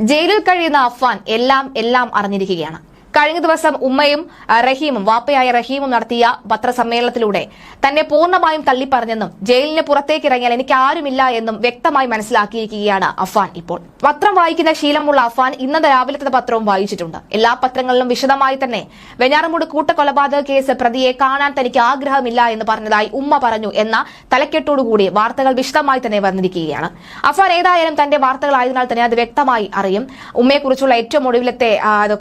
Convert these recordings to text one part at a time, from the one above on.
ജയിലിൽ കഴിയുന്ന അഫ്വാൻ എല്ലാം എല്ലാം അറിഞ്ഞിരിക്കുകയാണ്. കഴിഞ്ഞ ദിവസം ഉമ്മയും റഹീമും വാപ്പയായ റഹീമും നടത്തിയ പത്രസമ്മേളനത്തിലൂടെ തന്നെ പൂർണമായും തള്ളിപ്പറഞ്ഞെന്നും ജയിലിന് പുറത്തേക്ക് ഇറങ്ങിയാൽ എനിക്ക് ആരുമില്ല എന്നും വ്യക്തമായി മനസ്സിലാക്കിയിരിക്കുകയാണ് അഫാൻ ഇപ്പോൾ. പത്രം വായിക്കുന്ന ശീലമുള്ള അഫാൻ ഇന്നത്തെ രാവിലത്തെ പത്രവും വായിച്ചിട്ടുണ്ട്. എല്ലാ പത്രങ്ങളിലും വിശദമായി തന്നെ വെഞ്ഞാറമൂട് കൂട്ടക്കൊലപാതക കേസ് പ്രതിയെ കാണാൻ തനിക്ക് ആഗ്രഹമില്ല എന്ന് പറഞ്ഞതായി ഉമ്മ പറഞ്ഞു എന്ന തലക്കെട്ടോടുകൂടി വാർത്തകൾ വിശദമായി തന്നെ വന്നിരിക്കുകയാണ്. അഫാൻ ഏതായാലും തന്റെ വാർത്തകളായതിനാൽ തന്നെ അത് വ്യക്തമായി അറിയും. ഉമ്മയെക്കുറിച്ചുള്ള ഏറ്റവും ഒടുവിലത്തെ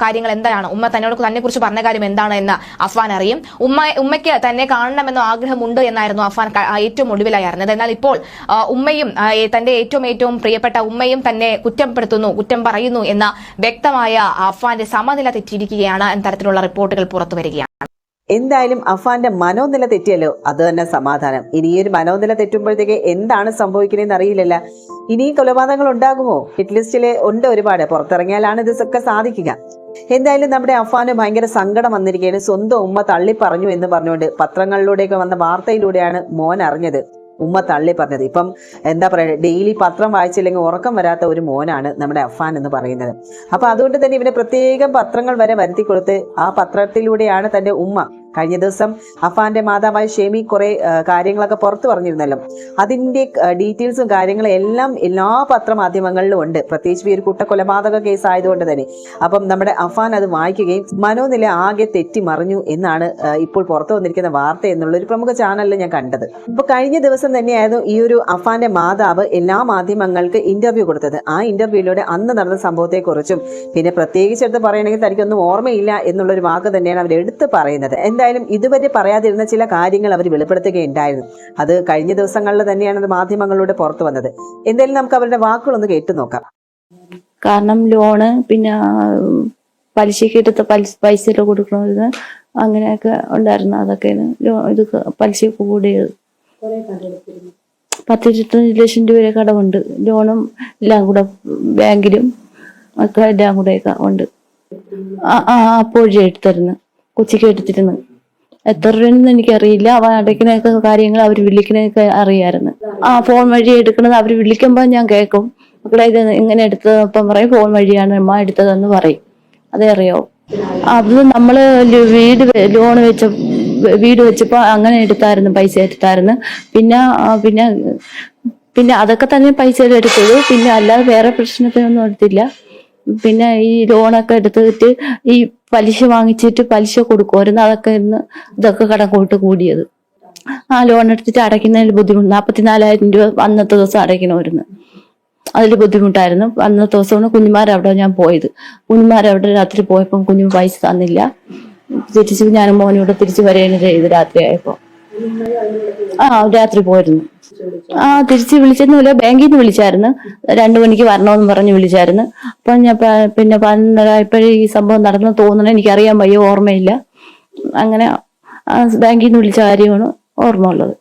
കാര്യങ്ങൾ എന്താണ്? ഉമ്മ തന്നോട് തന്നെ കുറിച്ച് പറഞ്ഞ കാര്യം എന്താണ് എന്ന് അഫ്വാൻ അറിയും. ഉമ്മ ഉമ്മയ്ക്ക് തന്നെ കാണണമെന്ന ആഗ്രഹമുണ്ട് എന്നായിരുന്നു അഫ്വാൻ ഏറ്റവും ഒടുവിലായി അറിഞ്ഞത്. എന്നാൽ ഇപ്പോൾ ഉമ്മയും തന്റെ ഏറ്റവും ഏറ്റവും പ്രിയപ്പെട്ട ഉമ്മയും തന്നെ കുറ്റപ്പെടുത്തുന്നു കുറ്റം പറയുന്നു എന്ന വ്യക്തമായ അഫ്വാന്റെ സമനില തെറ്റിയിരിക്കുകയാണ് തരത്തിലുള്ള റിപ്പോർട്ടുകൾ പുറത്തു വരികയാണ്. എന്തായാലും അഫാന്റെ മനോനില തെറ്റിയല്ലോ അത് തന്നെ സമാധാനം. ഇനി ഒരു മനോനില തെറ്റുമ്പോഴത്തേക്ക് എന്താണ് സംഭവിക്കുന്നതെന്ന് അറിയില്ലല്ല. ഇനിയും കൊലപാതകങ്ങൾ ഉണ്ടാകുമോ? ഹിറ്റ് ലിസ്റ്റിൽ ഉണ്ട് ഒരുപാട്. പുറത്തിറങ്ങിയാലാണ് ഇതൊക്കെ സാധിക്കുക. എന്തായാലും നമ്മുടെ അഫാന് ഭയങ്കര സങ്കടം വന്നിരിക്കുകയാണ്. സ്വന്തം ഉമ്മ തള്ളി പറഞ്ഞു എന്ന് പറഞ്ഞുകൊണ്ട് പത്രങ്ങളിലൂടെയൊക്കെ വന്ന വാർത്തയിലൂടെയാണ് മോൻ അറിഞ്ഞത്. ഉമ്മ തള്ളി പറഞ്ഞത്. ഇപ്പം എന്താ പറയുക ഡെയിലി പത്രം വായിച്ചില്ലെങ്കിൽ ഉറക്കം വരാത്ത ഒരു മോനാണ് നമ്മുടെ അഫാൻ എന്ന് പറയുന്നത്. അപ്പൊ അതുകൊണ്ട് തന്നെ ഇവന് പ്രത്യേകം പത്രങ്ങൾ വരെ വരുത്തി കൊടുത്ത് ആ പത്രത്തിലൂടെയാണ് തന്റെ ഉമ്മ കഴിഞ്ഞ ദിവസം അഫാന്റെ മാതാവായ ഷേമി കുറെ കാര്യങ്ങളൊക്കെ പുറത്തു പറഞ്ഞിരുന്നല്ലോ. അതിന്റെ ഡീറ്റെയിൽസും കാര്യങ്ങളും എല്ലാം എല്ലാ പത്രമാധ്യമങ്ങളിലും ഉണ്ട്. പ്രത്യേകിച്ച് ഈ ഒരു കുട്ടക്കൊലപാതക കേസ് ആയതുകൊണ്ട് തന്നെ. അപ്പം നമ്മുടെ അഫാൻ അത് വായിക്കുകയും മനോനില ആകെ തെറ്റി മറിഞ്ഞു എന്നാണ് ഇപ്പോൾ പുറത്തു വന്നിരിക്കുന്ന വാർത്ത എന്നുള്ള ഒരു പ്രമുഖ ചാനലിൽ ഞാൻ കണ്ടത്. ഇപ്പൊ കഴിഞ്ഞ ദിവസം തന്നെയായിരുന്നു ഈ ഒരു അഫാന്റെ മാതാവ് എല്ലാ മാധ്യമങ്ങൾക്ക് ഇന്റർവ്യൂ കൊടുത്തത്. ആ ഇന്റർവ്യൂയിലൂടെ അന്ന് നടന്ന സംഭവത്തെക്കുറിച്ചും പിന്നെ പ്രത്യേകിച്ച് എടുത്ത് പറയണമെങ്കിൽ തനിക്കൊന്നും ഓർമ്മയില്ല എന്നുള്ള ഒരു വാക്ക് തന്നെയാണ് അവർ എടുത്ത് പറയുന്നത് എന്തായാലും ഇതുവരെ പറയാതിരുന്ന ചില കാര്യങ്ങൾ അവർ വെളിപ്പെടുത്തുകയുണ്ടായിരുന്നു. അത് കഴിഞ്ഞ ദിവസങ്ങളിൽ തന്നെയാണ് അത് മാധ്യമങ്ങളിലൂടെ പുറത്തു വന്നത്. എന്തായാലും നമുക്ക് അവരുടെ വാക്കുകളൊന്ന് കേട്ടു നോക്കാം. കാരണം ലോണ് പിന്നെ പലിശക്ക് എടുത്ത പലിശ പൈസ കൊടുക്കുന്നത് അങ്ങനെയൊക്കെ ഉണ്ടായിരുന്നു. അതൊക്കെ ഇത് പലിശ കൂടിയത്. പത്തിരുപത്തഞ്ച് ലക്ഷം രൂപ കടമുണ്ട്. ലോണും എല്ലാം കൂടെ ബാങ്കിലും ഒക്കെ എല്ലാം കൂടെയൊക്കെ ഉണ്ട്. ആ അപ്പോഴേ എടുത്തിരുന്നു. കൊച്ചിക്ക് എടുത്തിരുന്നു. എത്ര രൂപയെന്ന് എനിക്കറിയില്ല. അവ അടയ്ക്കണൊക്കെ കാര്യങ്ങൾ അവർ വിളിക്കണൊക്കെ അറിയായിരുന്നു. ആ ഫോൺ വഴി എടുക്കണത് അവർ വിളിക്കുമ്പോൾ ഞാൻ കേൾക്കും. മക്കളെ ഇത് ഇങ്ങനെ എടുത്തത് അപ്പം പറയും ഫോൺ വഴിയാണ് അമ്മ എടുത്തതെന്ന് പറയും. അതേ അറിയോ അത് നമ്മൾ വീട് ലോൺ വെച്ച വീട് വെച്ചപ്പോ അങ്ങനെ എടുത്തായിരുന്നു പൈസ എടുത്തായിരുന്നു. പിന്നെ പിന്നെ പിന്നെ അതൊക്കെ തന്നെ പൈസ എടുത്തത്. പിന്നെ അല്ലാതെ വേറെ പ്രശ്നത്തിനൊന്നും എടുത്തില്ല. പിന്നെ ഈ ലോണൊക്കെ എടുത്തിട്ട് ഈ പലിശ വാങ്ങിച്ചിട്ട് പലിശ കൊടുക്കുമായിരുന്നു അതൊക്കെ ഇന്ന് ഇതൊക്കെ കടം കൂട്ട് കൂടിയത്. ആ ലോൺ എടുത്തിട്ട് അടയ്ക്കുന്നതിൽ ബുദ്ധിമുട്ട്. നാൽപ്പത്തിനാലായിരം രൂപ അന്നത്തെ ദിവസം അടയ്ക്കണമായിരുന്നു അതിൽ ബുദ്ധിമുട്ടായിരുന്നു. അന്നത്തെ ദിവസമാണ് കുഞ്ഞുമാരവിടെ ഞാൻ പോയത്. കുഞ്ഞുമാരവിടെ രാത്രി പോയപ്പം കുഞ്ഞു പൈസ തന്നില്ല. തിരിച്ച് ഞാൻ മോനോട് തിരിച്ചു വരേണ്ടത് ചെയ്ത് രാത്രിയായപ്പോ ആ രാത്രി പോയിരുന്നു. ആ തിരിച്ച് വിളിച്ചെന്നില്ല ബാങ്കിൽ നിന്ന് വിളിച്ചായിരുന്നു. രണ്ടു മണിക്ക് വരണമെന്ന് പറഞ്ഞ് വിളിച്ചായിരുന്നു. അപ്പൊ ഞാൻ പിന്നെ പന്ത്ര ഇപ്പോഴും ഈ സംഭവം നടന്നു തോന്നണ. എനിക്കറിയാൻ വയ്യ ഓർമ്മയില്ല. അങ്ങനെ ബാങ്കിൽ നിന്ന് വിളിച്ച കാര്യമാണ് ഓർമ്മ ഉള്ളത്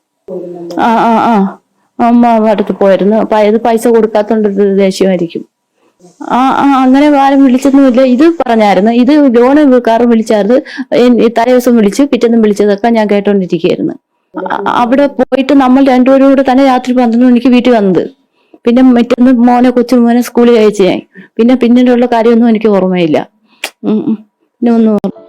ആ ആ ആ. അമ്മ അടുത്ത് പോയിരുന്നു. അപ്പൊ ഇത് പൈസ കൊടുക്കാത്തോണ്ട് ഒരു ദേഷ്യമായിരിക്കും. ആ ആ അങ്ങനെ ആരും വിളിച്ചൊന്നുമില്ല. ഇത് പറഞ്ഞായിരുന്നു. ഇത് ലോണ് കാറും വിളിച്ചായിരുന്നു. തലേ ദിവസം വിളിച്ച് പിറ്റേന്നും വിളിച്ചതൊക്കെ ഞാൻ കേട്ടോണ്ടിരിക്കുകയായിരുന്നു. അവിടെ പോയിട്ട് നമ്മൾ രണ്ടുപേരും കൂടെ തന്നെ രാത്രി പന്ത്രണ്ട് മണിക്ക് വീട്ടിൽ വന്നത്. പിന്നെ മറ്റൊന്ന് മോനെ കൊച്ചു മോനെ സ്കൂളിൽ അയച്ചു ഞാൻ. പിന്നെ പിന്നീടുള്ള കാര്യമൊന്നും എനിക്ക് ഓർമ്മയില്ല.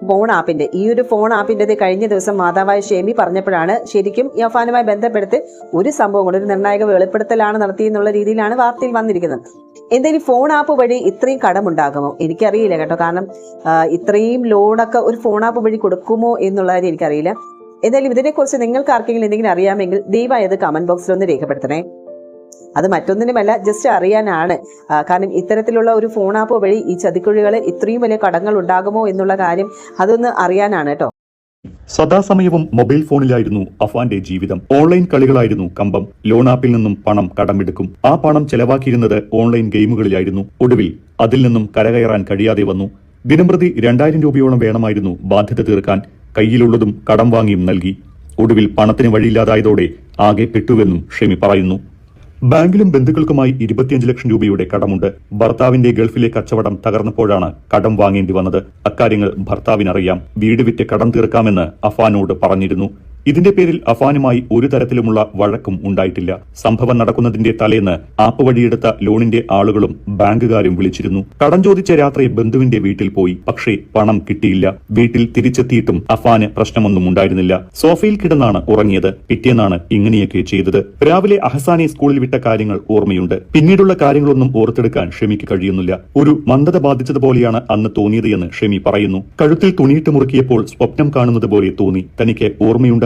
ഫോൺ ആപ്പിന്റെ ഈ ഒരു ഫോൺ ആപ്പിന്റെ കഴിഞ്ഞ ദിവസം മാതാവായ ഷേമി പറഞ്ഞപ്പോഴാണ് ശരിക്കും യഫാനുമായി ബന്ധപ്പെടുത്തി ഒരു സംഭവം കൊണ്ട് ഒരു നിർണായക വെളിപ്പെടുത്തലാണ് നടത്തിയെന്നുള്ള രീതിയിലാണ് വാർത്തയിൽ വന്നിരിക്കുന്നത്. എന്തായാലും ഫോൺ ആപ്പ് വഴി ഇത്രയും കടമുണ്ടാകുമോ? എനിക്കറിയില്ല കേട്ടോ. കാരണം ഇത്രയും ലോണൊക്കെ ഒരു ഫോൺ ആപ്പ് വഴി കൊടുക്കുമോ എന്നുള്ള കാര്യം എനിക്കറിയില്ല. എന്തായാലും ഇതിനെക്കുറിച്ച് നിങ്ങൾക്ക് ആർക്കെങ്കിലും എന്തെങ്കിലും അറിയാമെങ്കിൽ ദയവായി അത് കമന്റ് ബോക്സിൽ ഒന്ന് രേഖപ്പെടുത്തണേ. അത് മറ്റൊന്നിനുമല്ല ജസ്റ്റ് അറിയാനാണ്. കാരണം ഇത്തരത്തിലുള്ള ഒരു ഫോൺ ആപ്പ് വഴി ഈ ചതിക്കുഴികൾ ഇത്രയും വലിയ കടങ്ങൾ ഉണ്ടാകുമോ എന്നുള്ള കാര്യം അതൊന്ന് അറിയാനാണ് കേട്ടോ. സദാസമയവും മൊബൈൽ ഫോണിലായിരുന്നു അഫാന്റെ ജീവിതം. ഓൺലൈൻ കളികളായിരുന്നു കമ്പം. ലോൺ ആപ്പിൽ നിന്നും പണം കടമെടുക്കും. ആ പണം ചെലവാക്കിയിരുന്നത് ഓൺലൈൻ ഗെയിമുകളിലായിരുന്നു. ഒടുവിൽ അതിൽ നിന്നും കരകയറാൻ കഴിയാതെ വന്നു. ദിനംപ്രതി രണ്ടായിരം രൂപയോളം വേണമായിരുന്നു ബാധ്യത തീർക്കാൻ കയ്യിലുള്ളതും കടം വാങ്ങിയും നൽകി ഒടുവിൽ പണത്തിന് വഴിയില്ലാതായതോടെ ആകെ പെട്ടുവെന്നും ഷെമി പറയുന്നു. ബാങ്കിലും ബന്ധുക്കൾക്കുമായി ഇരുപത്തിയഞ്ച് ലക്ഷം രൂപയുടെ കടമുണ്ട്. ഭർത്താവിന്റെ ഗൾഫിലെ കച്ചവടം തകർന്നപ്പോഴാണ് കടം വാങ്ങേണ്ടി വന്നത്. അക്കാര്യങ്ങൾ ഭർത്താവിനറിയാം. വീട് വിറ്റ് കടം തീർക്കാമെന്ന് അഫാനോട് പറഞ്ഞിരുന്നു. ഇതിന്റെ പേരിൽ അഫാനുമായി ഒരു തരത്തിലുമുള്ള വഴക്കും ഉണ്ടായിട്ടില്ല. സംഭവം നടക്കുന്നതിന്റെ തലേന്ന് ആപ്പ് വഴിയെടുത്ത ലോണിന്റെ ആളുകളും ബാങ്കുകാരും വിളിച്ചിരുന്നു. കടം ചോദിച്ച രാത്രി ബന്ധുവിന്റെ വീട്ടിൽ പോയി. പക്ഷേ പണം കിട്ടിയില്ല. വീട്ടിൽ തിരിച്ചെത്തിയിട്ടും അഫാന് പ്രശ്നമൊന്നും ഉണ്ടായിരുന്നില്ല. സോഫയിൽ കിടന്നാണ് ഉറങ്ങിയത്. പിറ്റേന്നാണ് ഇങ്ങനെയൊക്കെ ചെയ്തത്. രാവിലെ അഹസാനെ സ്കൂളിൽ വിട്ട കാര്യങ്ങൾ ഓർമ്മയുണ്ട്. പിന്നീടുള്ള കാര്യങ്ങളൊന്നും ഓർത്തെടുക്കാൻ ഷെമിക്ക് കഴിയുന്നില്ല. ഒരു മന്ദത ബാധിച്ചതുപോലെയാണ് അന്ന് തോന്നിയത് എന്ന് ഷെമി പറയുന്നു. കഴുത്തിൽ തുണിയിട്ട് മുറുക്കിയപ്പോൾ സ്വപ്നം കാണുന്നത് പോലെ തോന്നി. തനിക്ക്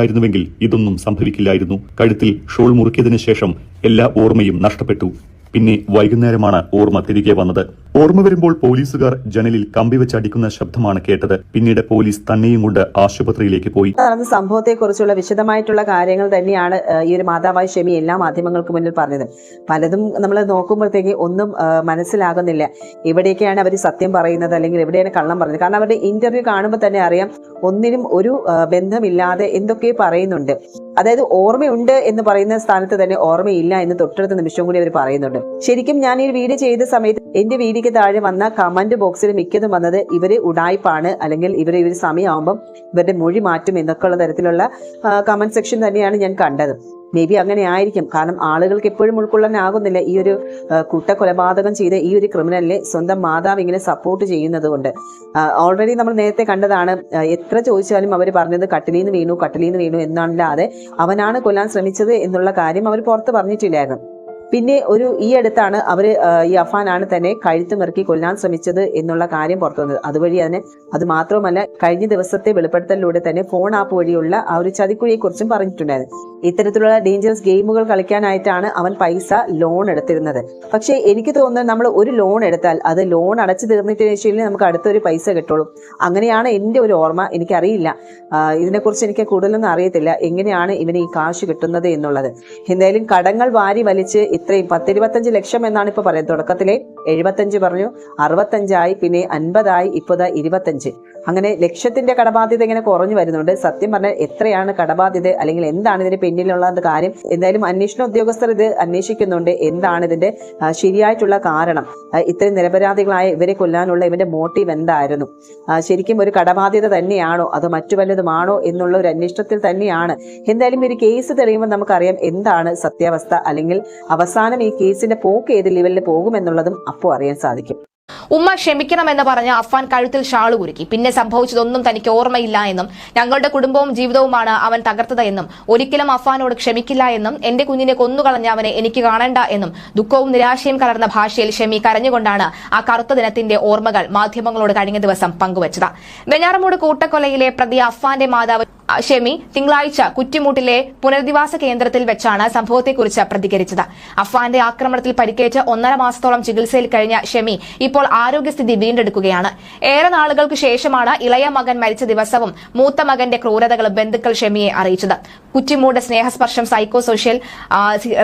ഓർമ്മയുണ്ടായിരുന്നുവെങ്കിൽ ഇതൊന്നും സംഭവിക്കില്ലായിരുന്നു. കഴുത്തിൽ ഷോൾ മുറുക്കിയതിനു ശേഷം എല്ലാ ഓർമ്മയും നഷ്ടപ്പെട്ടു. പിന്നെ വൈകുന്നേരമാണ് ഓർമ്മ തിരികെ വന്നത്. ഓർമ്മ വരുമ്പോൾ പോലീസുകാർ ജനലിൽ കമ്പി വെച്ചടിക്കുന്ന ശബ്ദമാണ് കേട്ടത്. പിന്നീട് പോലീസ് തന്നെയും കൊണ്ട് ആശുപത്രിയിലേക്ക് പോയി. നടന്ന സംഭവത്തെക്കുറിച്ചുള്ള വിശദമായിട്ടുള്ള കാര്യങ്ങൾ തന്നെയാണ് ഈ ഒരു മാതാവായ ഷെമി എല്ലാ മാധ്യമങ്ങൾക്ക് മുന്നിൽ പറഞ്ഞത്. പലതും നമ്മൾ നോക്കുമ്പോഴത്തേക്ക് ഒന്നും മനസ്സിലാകുന്നില്ല. എവിടെയൊക്കെയാണ് അവർ സത്യം പറയുന്നത് അല്ലെങ്കിൽ എവിടെയാണ് കള്ളം പറയുന്നത് കാരണം അവരുടെ ഇന്റർവ്യൂ കാണുമ്പോൾ തന്നെ അറിയാം ഒന്നിനും ഒരു ബന്ധമില്ലാതെ എന്തൊക്കെ പറയുന്നുണ്ട്. അതായത് ഓർമ്മയുണ്ട് എന്ന് പറയുന്ന സ്ഥാനത്ത് തന്നെ ഓർമ്മയില്ല എന്ന് തൊട്ടടുത്ത നിമിഷം കൂടി അവർ പറയുന്നുണ്ട്. ശരിക്കും ഞാൻ ഈ വീഡിയോ ചെയ്ത സമയത്ത് എന്റെ വീഡിയോക്ക് താഴെ വന്ന കമന്റ് ബോക്സിൽ മിക്കതും വന്നത് ഇവർ ഉടായ്പാണ് അല്ലെങ്കിൽ ഇവർ ഇവർ സമയമാകുമ്പം ഇവരുടെ മൊഴി മാറ്റും എന്നൊക്കെയുള്ള തരത്തിലുള്ള കമന്റ് സെക്ഷൻ തന്നെയാണ് ഞാൻ കണ്ടത്. മേ ബി അങ്ങനെ ആയിരിക്കും. കാരണം ആളുകൾക്ക് എപ്പോഴും ഉൾക്കൊള്ളാനാകുന്നില്ല ഈ ഒരു കൂട്ടക്കൊലപാതകം ചെയ്ത ഈ ഒരു ക്രിമിനലിനെ സ്വന്തം മാതാവ് ഇങ്ങനെ സപ്പോർട്ട് ചെയ്യുന്നത് കൊണ്ട് ഓൾറെഡി നമ്മൾ നേരത്തെ കണ്ടതാണ് എത്ര ചോദിച്ചാലും അവർ പറഞ്ഞത് കട്ടിലിൽ നിന്ന് വീണു കട്ടിലിൽ നിന്ന് വീണു എന്നല്ലാതെ അവനാണ് കൊല്ലാൻ ശ്രമിച്ചത് എന്നുള്ള കാര്യം അവർ പുറത്ത് പറഞ്ഞിട്ടില്ലായിരുന്നു. പിന്നെ ഒരു ഈ അടുത്താണ് അവർ ഈ അഫാനാണ് തന്നെ കഴുത്ത് മെറുക്കി കൊല്ലാൻ ശ്രമിച്ചത് എന്നുള്ള കാര്യം പുറത്തു വന്നത് അതുവഴി അതിനെ അത് മാത്രമല്ല കഴിഞ്ഞ ദിവസത്തെ വെളിപ്പെടുത്തലിലൂടെ തന്നെ ഫോൺ ആപ്പ് വഴിയുള്ള ആ ഒരു ചതിക്കുഴിയെക്കുറിച്ചും പറഞ്ഞിട്ടുണ്ടായിരുന്നു. ഇത്തരത്തിലുള്ള ഡേഞ്ചറസ് ഗെയിമുകൾ കളിക്കാനായിട്ടാണ് അവൻ പൈസ ലോൺ എടുത്തിരുന്നത്. പക്ഷേ എനിക്ക് തോന്നുന്നത് നമ്മൾ ഒരു ലോൺ എടുത്താൽ അത് ലോൺ അടച്ചു തീർന്നിട്ട് ശേഷം നമുക്ക് അടുത്തൊരു പൈസ കിട്ടുള്ളൂ. അങ്ങനെയാണ് എന്റെ ഒരു ഓർമ്മ. എനിക്കറിയില്ല. ഇതിനെക്കുറിച്ച് എനിക്ക് കൂടുതലൊന്നും അറിയത്തില്ല. എങ്ങനെയാണ് ഇവന് ഈ കാശ് കിട്ടുന്നത് എന്നുള്ളത്. എന്തായാലും കടങ്ങൾ വാരി വലിച്ച് ഇത്രയും പത്തിരുപത്തഞ്ച് ലക്ഷം എന്നാണ് ഇപ്പൊ പറയുന്നത് തുടക്കത്തിലെ. എഴുപത്തഞ്ച് പറഞ്ഞു അറുപത്തഞ്ചായി പിന്നെ അൻപതായി ഇപ്പോൾ ഇരുപത്തഞ്ച്. അങ്ങനെ ലക്ഷ്യത്തിന്റെ കടബാധ്യത ഇങ്ങനെ കുറഞ്ഞു വരുന്നുണ്ട്. സത്യം പറഞ്ഞാൽ എത്രയാണ് കടബാധ്യത അല്ലെങ്കിൽ എന്താണ് ഇതിന് പിന്നിലുള്ള കാര്യം? എന്തായാലും അന്വേഷണ ഉദ്യോഗസ്ഥർ ഇത് അന്വേഷിക്കുന്നുണ്ട്. എന്താണ് ഇതിന്റെ ശരിയായിട്ടുള്ള കാരണം? ഇത്രയും നിരപരാധികളായ ഇവരെ കൊല്ലാനുള്ള ഇവന്റെ മോട്ടീവ് എന്തായിരുന്നു? ശരിക്കും ഒരു കടബാധ്യത തന്നെയാണോ? അതോ മറ്റു വല്ലതുമാണോ എന്നുള്ള ഒരു അന്വേഷണത്തിൽ തന്നെയാണ്. എന്തായാലും ഒരു കേസ് തെളിയുമ്പോൾ നമുക്കറിയാം എന്താണ് സത്യാവസ്ഥ അല്ലെങ്കിൽ അവസാനം ഈ കേസിന്റെ പോക്ക് ഏത് ലെവലിൽ പോകുമെന്നുള്ളതും അപ്പോൾ അറിയാൻ സാധിക്കും. ഉമ്മ ക്ഷമിക്കണമെന്ന് പറഞ്ഞ് അഫ്വാൻ കഴുത്തിൽ ഷാൾ കുരുക്കി. പിന്നെ സംഭവിച്ചതൊന്നും തനിക്ക് ഓർമ്മയില്ല എന്നും ഞങ്ങളുടെ കുടുംബവും ജീവിതവുമാണ് അവൻ തകർത്തത് എന്നും ഒരിക്കലും അഫ്വാനോട് ക്ഷമിക്കില്ല എന്നും എന്റെ കുഞ്ഞിനെ കൊന്നുകളഞ്ഞ അവനെ എനിക്ക് കാണണ്ട എന്നും ദുഃഖവും നിരാശയും കലർന്ന ഭാഷയിൽ ഷെമി കരഞ്ഞുകൊണ്ടാണ് ആ കറുത്ത ദിനത്തിന്റെ ഓർമ്മകൾ മാധ്യമങ്ങളോട് കഴിഞ്ഞ ദിവസം പങ്കുവച്ചത്. വെഞ്ഞാറമൂട് കൂട്ടക്കൊലയിലെ പ്രതി അഫ്വാന്റെ മാതാവ് ഷെമി തിങ്കളാഴ്ച കുറ്റിമൂട്ടിലെ പുനരധിവാസ കേന്ദ്രത്തിൽ വെച്ചാണ് സംഭവത്തെക്കുറിച്ച് പ്രതികരിച്ചത്. അഫ്വാന്റെ ആക്രമണത്തിൽ പരിക്കേറ്റ് ഒന്നര മാസത്തോളം ചികിത്സയിൽ കഴിഞ്ഞ ഷെമി ആരോഗ്യസ്ഥിതി വീണ്ടെടുക്കുകയാണ്. ഏറെ നാളുകൾക്ക് ശേഷമാണ് ഇളയ മകൻ മരിച്ച ദിവസവും മൂത്ത മകന്റെ ക്രൂരതകളും ബന്ധുക്കൾ ഷെമിയെ അറിയിച്ചത്. Kuttimoodu Snehasparsham psycho social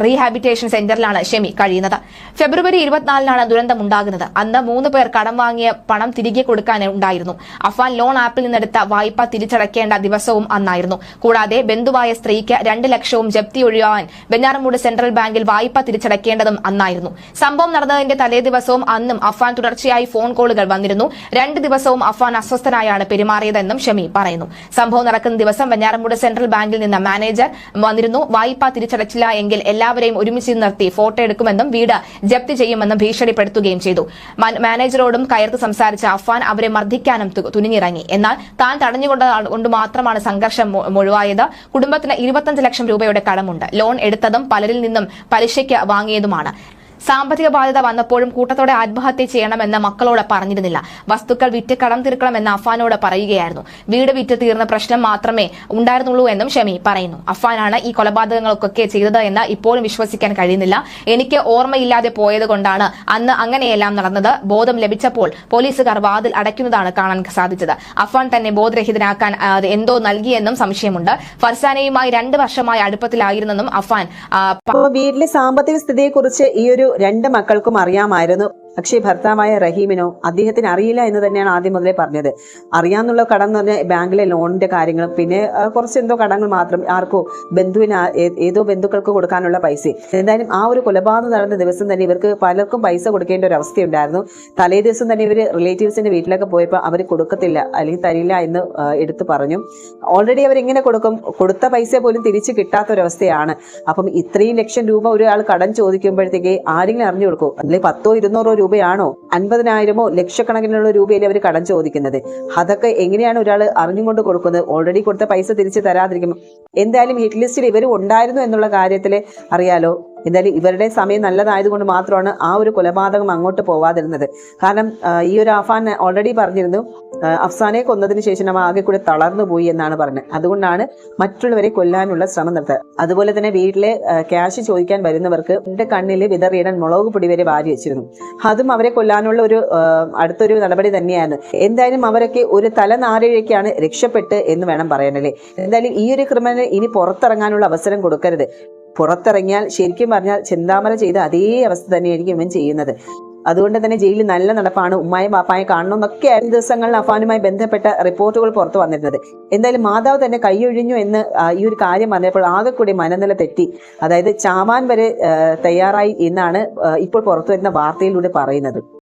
rehabilitation സെന്ററിലാണ് Shemi കഴിയുന്നത്. ഫെബ്രുവരി ഇരുപത്തിനാലിനാണ് ദുരന്തം ഉണ്ടാകുന്നത് അന്ന് മൂന്ന് പേർ കടം വാങ്ങിയ പണം തിരികെ കൊടുക്കാൻ ഉണ്ടായിരുന്നു. അഫാൻ ലോൺ ആപ്പിൽ നിന്നെടുത്ത വായ്പ തിരിച്ചടക്കേണ്ട ദിവസവും അന്നായിരുന്നു. കൂടാതെ ബന്ധുവായ സ്ത്രീക്ക് രണ്ട് ലക്ഷവും ജപ്തി ഒഴിയാൻ ബെഞ്ഞാറമൂട് സെൻട്രൽ ബാങ്കിൽ വായ്പ തിരിച്ചടക്കേണ്ടതും അന്നായിരുന്നു. സംഭവം നടന്നതിന്റെ തലേദിവസവും അന്നും അഫാൻ തുടർച്ചയായി ഫോൺ കോളുകൾ വന്നിരുന്നു. രണ്ട് ദിവസവും അഫാൻ അസ്വസ്ഥനായാണ് പെരുമാറിയതെന്നും ഷമി പറയുന്നു. സംഭവം നടക്കുന്ന ദിവസം വെഞ്ഞാറമൂട് സെൻട്രൽ ബാങ്കിൽ നിന്ന് മാനേജർ വന്നിരുന്നു. വായ്പ തിരിച്ചടച്ചില്ല എങ്കിൽ എല്ലാവരെയും ഒരുമിച്ച് നിർത്തി ഫോട്ടോ എടുക്കുമെന്നും വീട് ജപ്തി ചെയ്യുമെന്നും ഭീഷണിപ്പെടുത്തുകയും ചെയ്തു. മാനേജറോടും കയർത്ത് സംസാരിച്ച അഫാൻ അവരെ മർദ്ദിക്കാനും തുനിഞ്ഞിറങ്ങി. എന്നാൽ താൻ തടഞ്ഞുകൊണ്ട് കൊണ്ട് മാത്രമാണ് സംഘർഷം മുഴുവായത്. കുടുംബത്തിന് ഇരുപത്തഞ്ച് ലക്ഷം രൂപയുടെ കടമുണ്ട്. ലോൺ എടുത്തതും പലരിൽ നിന്നും പലിശയ്ക്ക് വാങ്ങിയതുമാണ്. സാമ്പത്തിക ബാധ്യത വന്നപ്പോഴും കൂട്ടത്തോടെ ആത്മഹത്യ ചെയ്യണമെന്ന് മക്കളോട് പറഞ്ഞിരുന്നില്ല. വസ്തുക്കൾ വിറ്റ് കടം തീർക്കണമെന്ന് അഫാനോട് പറയുകയായിരുന്നു. വീട് വിറ്റ് തീർന്ന പ്രശ്നം മാത്രമേ ഉണ്ടായിരുന്നുള്ളൂ എന്നും ഷമി പറയുന്നു. അഫാനാണ് ഈ കൊലപാതകങ്ങൾക്കൊക്കെ ചെയ്തത് എന്ന് ഇപ്പോഴും വിശ്വസിക്കാൻ കഴിയുന്നില്ല. എനിക്ക് ഓർമ്മയില്ലാതെ പോയത് കൊണ്ടാണ് അന്ന് അങ്ങനെയെല്ലാം നടന്നത്. ബോധം ലഭിച്ചപ്പോൾ പോലീസുകാർ വാതിൽ അടയ്ക്കുന്നതാണ് കാണാൻ സാധിച്ചത്. അഫാൻ തന്നെ ബോധരഹിതനാക്കാൻ എന്തോ നൽകിയെന്നും സംശയമുണ്ട്. ഫർസാനയുമായി രണ്ട് വർഷമായി അടുപ്പത്തിലായിരുന്നെന്നും അഫാൻ വീട്ടിലെ സാമ്പത്തിക സ്ഥിതിയെക്കുറിച്ച് ഈ ഒരു രണ്ട് മക്കൾക്കും അറിയാമായിരുന്നു. പക്ഷേ ഭർത്താവായ റഹീമിനോ അദ്ദേഹത്തിന് അറിയില്ല എന്ന് തന്നെയാണ് ആദ്യം മുതലേ പറഞ്ഞത്. അറിയാന്നുള്ള കടം എന്ന് പറഞ്ഞാൽ ബാങ്കിലെ ലോണിന്റെ കാര്യങ്ങളും പിന്നെ കുറച്ച് എന്തോ കടങ്ങൾ മാത്രം ആർക്കോ ബന്ധുവിന് ഏതോ ബന്ധുക്കൾക്ക് കൊടുക്കാനുള്ള പൈസ. എന്തായാലും ആ ഒരു കൊലപാതകം നടന്ന ദിവസം തന്നെ ഇവർക്ക് പലർക്കും പൈസ കൊടുക്കേണ്ട ഒരു അവസ്ഥയുണ്ടായിരുന്നു. തലേ ദിവസം തന്നെ ഇവർ റിലേറ്റീവ്സിന്റെ വീട്ടിലൊക്കെ പോയപ്പോൾ അവർ കൊടുക്കത്തില്ല അല്ലെങ്കിൽ തരില്ല എന്ന് എടുത്തു പറഞ്ഞു. ഓൾറെഡി അവരെങ്ങനെ കൊടുക്കും. കൊടുത്ത പൈസ പോലും തിരിച്ചു കിട്ടാത്ത ഒരവസ്ഥയാണ് അപ്പം ഇത്രയും ലക്ഷം രൂപ ഒരാൾ കടം ചോദിക്കുമ്പോഴത്തേക്ക് ആരെങ്കിലും അറിഞ്ഞു കൊടുക്കും. അല്ലെങ്കിൽ പത്തോ ഇരുന്നൂറോ രൂപയാണോ? അൻപതിനായിരമോ ലക്ഷക്കണക്കിനുള്ള രൂപയിൽ അവർ കടം ചോദിക്കുന്നത്? അതൊക്കെ എങ്ങനെയാണ് ഒരാൾ അറിഞ്ഞുകൊണ്ട് കൊടുക്കുന്നത്? ഓൾറെഡി കൊടുത്ത പൈസ തിരിച്ച് തരാതിരിക്കും എന്തായാലും ഹിറ്റ് ലിസ്റ്റിൽ ഇവരും ഉണ്ടായിരുന്നു എന്നുള്ള കാര്യത്തിൽ അറിയാലോ. എന്തായാലും ഇവരുടെ സമയം നല്ലതായതുകൊണ്ട് മാത്രമാണ് ആ ഒരു കൊലപാതകം അങ്ങോട്ട് പോവാതിരുന്നത്. കാരണം ഈ ഒരു അഫാൻ ഓൾറെഡി പറഞ്ഞിരുന്നു അഫ്സാനെ കൊന്നതിന് ശേഷം അവ ആകെ കൂടെ തളർന്നു പോയി എന്നാണ് പറഞ്ഞത്. അതുകൊണ്ടാണ് മറ്റുള്ളവരെ കൊല്ലാനുള്ള ശ്രമം നടത്തുക അതുപോലെ തന്നെ വീട്ടിലെ ക്യാഷ് ചോദിക്കാൻ വരുന്നവർക്ക് എന്റെ കണ്ണിൽ വിതറിയിടാൻ മുളക് പൊടി വരെ വാരി വെച്ചിരുന്നു. അതും അവരെ കൊല്ലാനുള്ള ഒരു അടുത്തൊരു നടപടി തന്നെയാണ് എന്തായാലും അവരൊക്കെ ഒരു തലനാരിഴയ്ക്കാണ് രക്ഷപ്പെട്ട് എന്ന് വേണം പറയാനല്ലേ? എന്തായാലും ഈ ഒരു ക്രിമിനൽ ഇനി പുറത്തിറങ്ങാനുള്ള അവസരം കൊടുക്കരുത്. പുറത്തിറങ്ങിയാൽ ശരിക്കും പറഞ്ഞാൽ ചിന്താമല ചെയ്ത അതേ അവസ്ഥ തന്നെയായിരിക്കും ഇവൻ ചെയ്യുന്നത്. അതുകൊണ്ട് തന്നെ ജയിലിൽ നല്ല നടപ്പാണ് ഉമ്മായും പാപ്പായും കാണണം എന്നൊക്കെ ആയിരുന്നു ദിവസങ്ങളിൽ അഫാനുമായി ബന്ധപ്പെട്ട റിപ്പോർട്ടുകൾ പുറത്തു വന്നിരുന്നത്. എന്തായാലും മാതാവ് തന്നെ കൈയൊഴിഞ്ഞു എന്ന് ഈ ഒരു കാര്യം പറഞ്ഞപ്പോൾ ആകെ കൂടി മനനില തെറ്റി. അതായത് ചാവാൻ വരെ തയ്യാറായി എന്നാണ് ഇപ്പോൾ പുറത്തു വരുന്ന വാർത്തയിലൂടെ പറയുന്നത്.